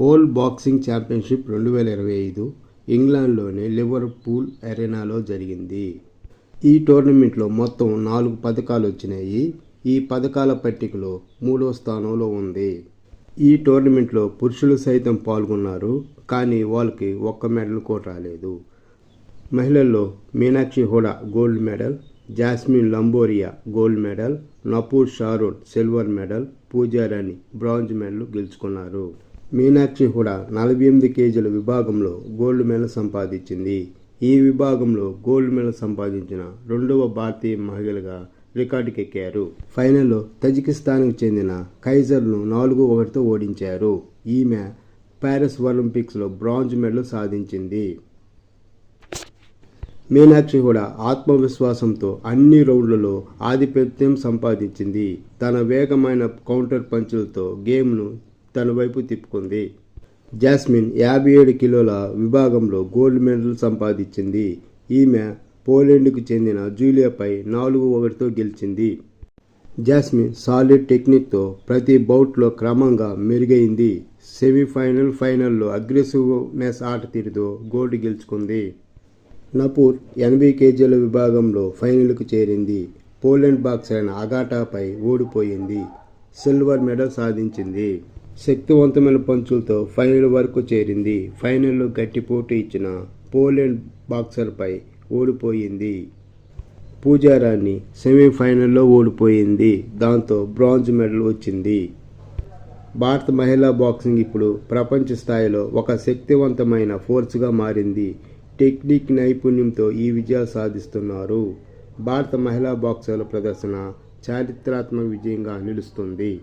World boxing championship రెండు వేల ఇరవై ఐదు ఇంగ్లాండ్లోని లివర్పూల్ అరెనాలో జరిగింది. ఈ టోర్నమెంట్లో మొత్తం నాలుగు పథకాలు వచ్చినాయి. ఈ పథకాల పట్టికలో మూడో స్థానంలో ఉంది. ఈ టోర్నమెంట్లో పురుషులు సైతం పాల్గొన్నారు కానీ వాళ్ళకి ఒక్క మెడల్ కూడా రాలేదు. మహిళల్లో Meenakshi Hooda gold medal Jasmine Lamboria gold medal Nupur Sheoran silver medal Poojarani bronze medal గెలుచుకున్నారు. మీనాక్షి హుడా నలభై ఎనిమిది కేజీల విభాగంలో గోల్డ్ మెడల్ సంపాదించింది. ఈ విభాగంలో గోల్డ్ మెడల్ సంపాదించిన రెండవ భారతీయ మహిళగా రికార్డుకెక్కారు. ఫైనల్లో తజికిస్తాన్కు చెందిన కైజర్ను నాలుగు ఒకటితో ఓడించారు. ఈమె ప్యారిస్ ఒలింపిక్స్లో బ్రాంజ్ మెడల్ సాధించింది. మీనాక్షి కూడా ఆత్మవిశ్వాసంతో అన్ని రౌండ్లలో ఆధిపత్యం సంపాదించింది. తన వేగమైన కౌంటర్ పంచులతో గేమ్ను తన వైపు తిప్పుకుంది. జాస్మిన్ యాభై ఏడు కిలోల విభాగంలో గోల్డ్ మెడల్ సంపాదించింది. ఈమె పోలాండ్కు చెందిన జూలియాపై నాలుగు ఒకటితో గెలిచింది. జాస్మిన్ సాలిడ్ టెక్నిక్తో ప్రతి బౌట్లో క్రమంగా మెరుగైంది. సెమీఫైనల్ ఫైనల్లో అగ్రెసివ్నెస్ ఆట తీరుతో గోల్డ్ గెలుచుకుంది. నపూర్ ఎనభై కేజీల విభాగంలో ఫైనల్కు చేరింది. పోలాండ్ బాక్సర్ అయిన అగాటాపై ఓడిపోయింది. సిల్వర్ మెడల్ సాధించింది. శక్తివంతమైన పంచులతో ఫైనల్ వరకు చేరింది. ఫైనల్లో గట్టి పోటీ ఇచ్చిన పోలాండ్ బాక్సర్పై ఓడిపోయింది. పూజారాణి సెమీఫైనల్లో ఓడిపోయింది. దాంతో బ్రాంజ్ మెడల్ వచ్చింది. భారత మహిళా బాక్సింగ్ ఇప్పుడు ప్రపంచ స్థాయిలో ఒక శక్తివంతమైన ఫోర్స్గా మారింది. టెక్నిక్ నైపుణ్యంతో ఈ విజయాలు సాధిస్తున్నారు. భారత మహిళా బాక్సర్ల ప్రదర్శన చారిత్రాత్మక విజయంగా నిలుస్తుంది.